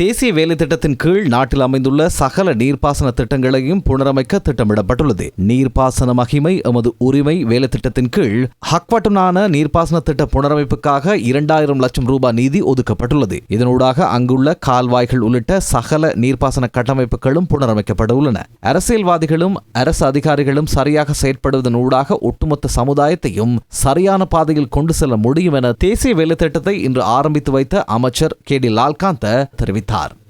தேசிய வேலை திட்டத்தின் கீழ் நாட்டில் அமைந்துள்ள சகல நீர்ப்பாசன திட்டங்களையும் புனரமைக்க திட்டமிடப்பட்டுள்ளது. நீர்ப்பாசன மகிமை எமது உரிமை வேலை திட்டத்தின் கீழ் ஹக்வட்டனான நீர்ப்பாசன திட்ட புனரமைப்புக்காக இரண்டாயிரம் லட்சம் ரூபாய் நிதி ஒதுக்கப்பட்டுள்ளது. இதனூடாக அங்குள்ள கால்வாய்கள் உள்ளிட்ட சகல நீர்ப்பாசன கட்டமைப்புகளும் புனரமைக்கப்பட உள்ளன அரசியல்வாதிகளும் அரசு அதிகாரிகளும் சரியாக செயற்படுவதனூடாக ஒட்டுமொத்த சமுதாயத்தையும் சரியான பாதையில் கொண்டு செல்ல முடியும் என தேசிய வேலை திட்டத்தை இன்று ஆரம்பித்து வைத்த அமைச்சர் கே டி லால்காந்த தெரிவித்தார். నిర్ధారం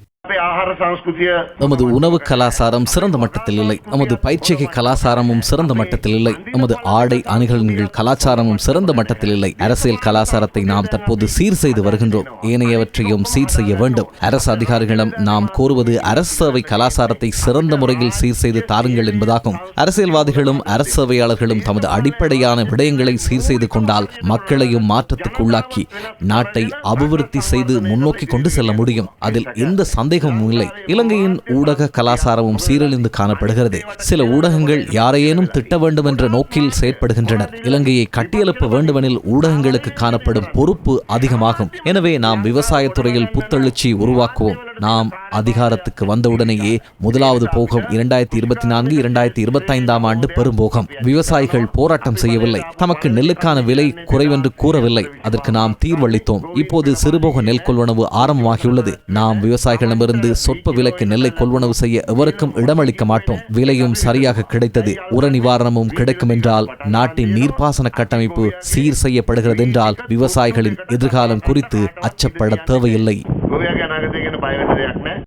நமது உணவு கலாசாரம் சிறந்த மட்டத்தில் இல்லை. நமது பயிற்சிகை கலாசாரமும் சிறந்த மட்டத்தில் இல்லை. நமது ஆடை அணிகலன்கள் கலாச்சாரமும் சிறந்த மட்டத்தில் இல்லை. அரசியல் கலாச்சாரத்தை நாம் தற்போது சீர் செய்து வருகின்றோம். ஏனையவற்றையும் சீர் செய்ய வேண்டும். அரசு அதிகாரிகளிடம் நாம் கோருவது அரசு சேவை கலாச்சாரத்தை சிறந்த முறையில் சீர் செய்து தாருங்கள் என்பதாகும். அரசியல்வாதிகளும் அரசு சேவையாளர்களும் தமது அடிப்படையான விடயங்களை சீர் செய்து கொண்டால் மக்களையும் மாற்றத்துக்கு உள்ளாக்கி நாட்டை அபிவிருத்தி செய்து முன்னோக்கி கொண்டு செல்ல முடியும். அதில் எந்த சந்தேகம் சந்தேகமும் இல்லை இலங்கையின் ஊடக கலாசாரமும் சீரழிந்து காணப்படுகிறது. சில ஊடகங்கள் யாரையேனும் திட்ட வேண்டும் என்ற நோக்கில் செயற்படுகின்றனர். இலங்கையை கட்டியெழுப்ப வேண்டுமெனில் ஊடகங்களுக்கு காணப்படும் பொறுப்பு அதிகமாகும். எனவே நாம் விவசாயத்துறையில் புத்தெழுச்சி உருவாக்குவோம். நாம் அதிகாரத்துக்கு வந்தவுடனேயே முதலாவது போகம் இரண்டாயிரத்தி இருபத்தி நான்கு இரண்டாயிரத்தி இருபத்தைந்தாம் ஆண்டு பெரும்போகம். விவசாயிகள் போராட்டம் செய்யவில்லை. தமக்கு நெல்லுக்கான விலை குறைவென்று கூறவில்லை. அதற்கு நாம் தீர்வளித்தோம். இப்போது சிறுபோக நெல் கொள்வனவு ஆரம்பமாகியுள்ளது. நாம் விவசாயிகளிடமிருந்து சொற்ப விலைக்கு நெல்லை கொள்வனவு செய்ய எவருக்கும் இடமளிக்க மாட்டோம். விலையும் சரியாக கிடைத்தது. உர நிவாரணமும் கிடைக்கும் என்றால் நாட்டின் நீர்ப்பாசன கட்டமைப்பு சீர் செய்யப்படுகிறது என்றால் விவசாயிகளின் எதிர்காலம் குறித்து அச்சப்பட தேவையில்லை. ගොවයාගේ අනාගතය ගැන බය වෙන්න දෙයක් නැහැ